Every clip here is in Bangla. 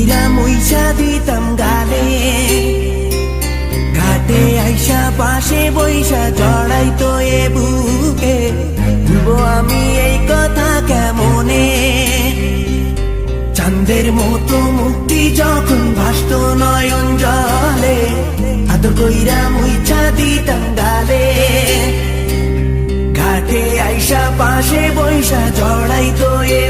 কইরা মইসা দিতাম গালে ঘাটে আইসা পাশে বইসা জড়াই তো এ বুকে আমি এই কথা কেমনে চাঁদের মতো মুক্তি যখন ভাসত নয়ন জলে আদর কইরা মুইছা দিতাম গালে ঘাটে আইসা পাশে বৈশা জড়াই তো এ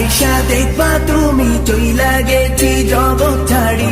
আইসা দেখবা তুমি চইলা গেছি জগৎ ছাড়ি।